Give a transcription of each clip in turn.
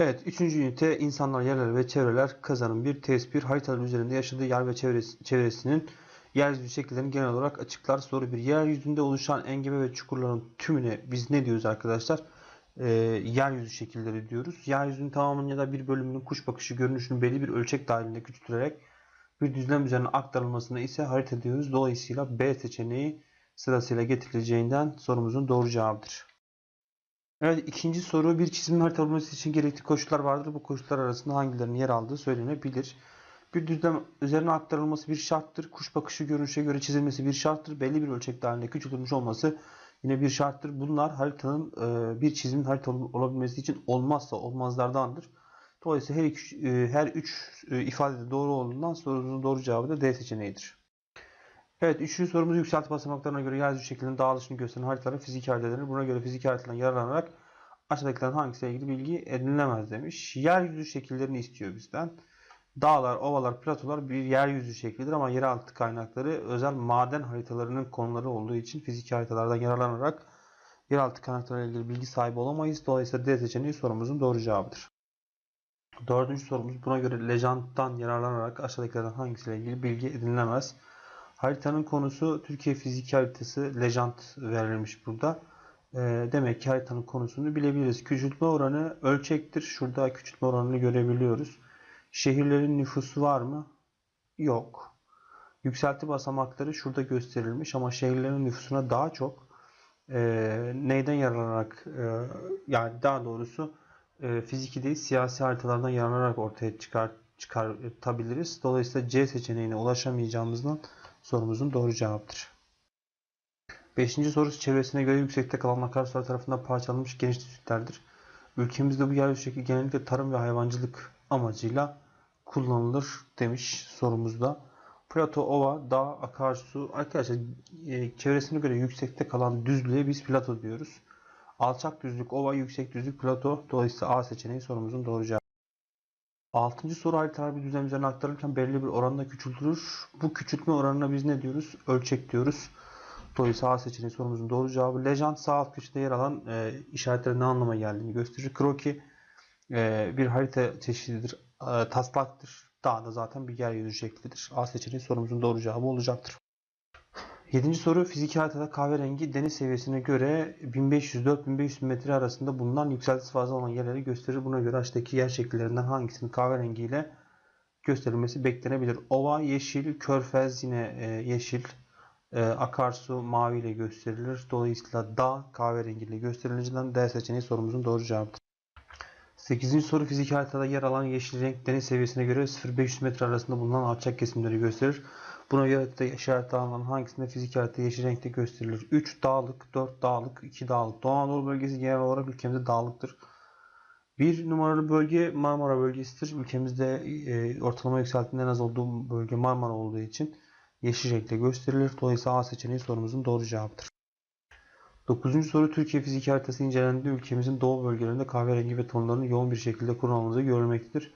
Evet, üçüncü ünite insanlar, yerler ve çevreler kazanım bir test bir haritalar üzerinde yaşadığı yer ve çevresi, çevresinin yeryüzü şekillerini genel olarak açıklar. Soru bir Yeryüzünde oluşan engebe ve çukurların tümüne biz ne diyoruz arkadaşlar? Ee, yeryüzü şekilleri diyoruz. Yeryüzünün tamamının ya da bir bölümünün kuş bakışı görünüşünü belli bir ölçek dahilinde küçülterek bir düzlem üzerine aktarılmasına ise harita diyoruz. Dolayısıyla B seçeneği sırasıyla getirileceğinden sorumuzun doğru cevabıdır. Evet ikinci soru bir çizimin haritalanması için gerekli koşullar vardır. Bu koşullar arasında hangilerinin yer aldığı söylenebilir. Bir düzlem üzerine aktarılması bir şarttır. Kuş bakışı görünüşe göre çizilmesi bir şarttır. Belli bir ölçek dahilinde küçültülmüş olması yine bir şarttır. Bunlar haritanın e, bir çizimin harita olabilmesi için olmazsa olmazlardandır. Dolayısıyla her, iki, e, her üç e, ifade doğru olduğundan sorumuzun doğru cevabı da D seçeneğidir. Evet, üçüncü sorumuz yükselti basamaklarına göre yeryüzü şeklinin dağılışını gösteren haritaların fizik haritaları. Buna göre fizik haritadan yararlanarak aşağıdakilerin hangisiyle ilgili bilgi edinilemez demiş. Yeryüzü şekillerini istiyor bizden. Dağlar, ovalar, platolar bir yeryüzü şeklidir ama yeraltı kaynakları özel maden haritalarının konuları olduğu için fizik haritalardan yararlanarak yeraltı kaynaklarıyla ilgili bilgi sahibi olamayız. Dolayısıyla D seçeneği sorumuzun doğru cevabıdır. Dördüncü sorumuz buna göre lejanttan yararlanarak aşağıdakilerden hangisiyle ilgili bilgi edinilemez. Haritanın konusu Türkiye fizik haritası lejant verilmiş burada. E, demek ki haritanın konusunu bilebiliriz. Küçültme oranı ölçektir. Şurada küçültme oranını görebiliyoruz. Şehirlerin nüfusu var mı? Yok. Yükselti basamakları şurada gösterilmiş ama şehirlerin nüfusuna daha çok e, neyden yararlanarak e, yani daha doğrusu e, fiziki değil siyasi haritalardan yararlanarak ortaya çıkar, çıkartabiliriz. Dolayısıyla C seçeneğine ulaşamayacağımızdan sorumuzun doğru cevaptır. Beşinci sorusu çevresine göre yüksekte kalan akarsular tarafından parçalanmış geniş düzlüklerdir. Ülkemizde bu yeryüzü şekli genellikle tarım ve hayvancılık amacıyla kullanılır demiş sorumuzda. Plato, ova, dağ, akarsu. Arkadaşlar e, çevresine göre yüksekte kalan düzlüğe biz plato diyoruz. Alçak düzlük, ova, yüksek düzlük, plato. Dolayısıyla A seçeneği sorumuzun doğru cevabı. Altıncı soru haritalar bir düzen üzerine aktarılırken belirli bir oranda küçültülür. Bu küçültme oranına biz ne diyoruz? Ölçek diyoruz. Dolayısıyla A seçeneği sorumuzun doğru cevabı. Lejant sağ alt köşede yer alan e, işaretlerin ne anlama geldiğini gösterir. Kroki e, bir harita çeşididir. E, taslaktır. Dağ da zaten bir yeryüzü şeklidir. A seçeneği sorumuzun doğru cevabı olacaktır. Yedinci soru fiziki haritada kahverengi deniz seviyesine göre 1500-4500 metre arasında bulunan yükseltisi fazla olan yerleri gösterir. Buna göre aşağıdaki yer şekillerinden hangisinin kahverengi ile gösterilmesi beklenebilir? Ova yeşil, körfez yine e, yeşil, e, akarsu mavi ile gösterilir. Dolayısıyla dağ kahverengi ile gösterileceğinden D seçeneği sorumuzun doğru cevabıdır. 8. soru fizik haritada yer alan yeşil renk deniz seviyesine göre 0-500 metre arasında bulunan alçak kesimleri gösterir. Buna göre de işaretli alanların hangisinde fizik haritada yeşil renkte gösterilir? 3 dağlık, 4 dağlık, 2 dağlık. Doğu Anadolu bölgesi genel olarak ülkemizde dağlıktır. Bir numaralı bölge Marmara bölgesidir. Ülkemizde e, ortalama yükseltinin en az olduğu bölge Marmara olduğu için yeşil renkle gösterilir. Dolayısıyla A seçeneği sorumuzun doğru cevabıdır. 9. soru Türkiye fizik haritası incelendiğinde ülkemizin doğu bölgelerinde kahverengi ve tonlarının yoğun bir şekilde kullanıldığı görülmektedir.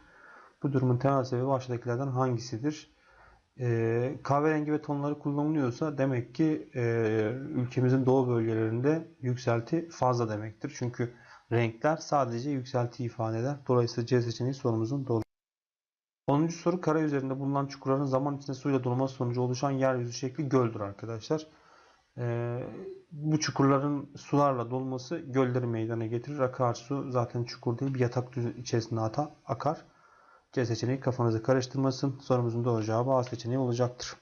Bu durumun temel sebebi aşağıdakilerden hangisidir? Ee, kahverengi ve tonları kullanılıyorsa demek ki e, ülkemizin doğu bölgelerinde yükselti fazla demektir. Çünkü renkler sadece yükselti ifade eder. Dolayısıyla C seçeneği sorumuzun doğru. 10. soru kara üzerinde bulunan çukurların zaman içinde suyla dolması sonucu oluşan yeryüzü şekli göldür arkadaşlar. Ee, bu çukurların sularla dolması gölleri meydana getirir. Akarsu zaten çukur değil bir yatak içerisinde ata, akar. C seçeneği kafanızı karıştırmasın. Sorumuzun doğru cevabı A seçeneği olacaktır.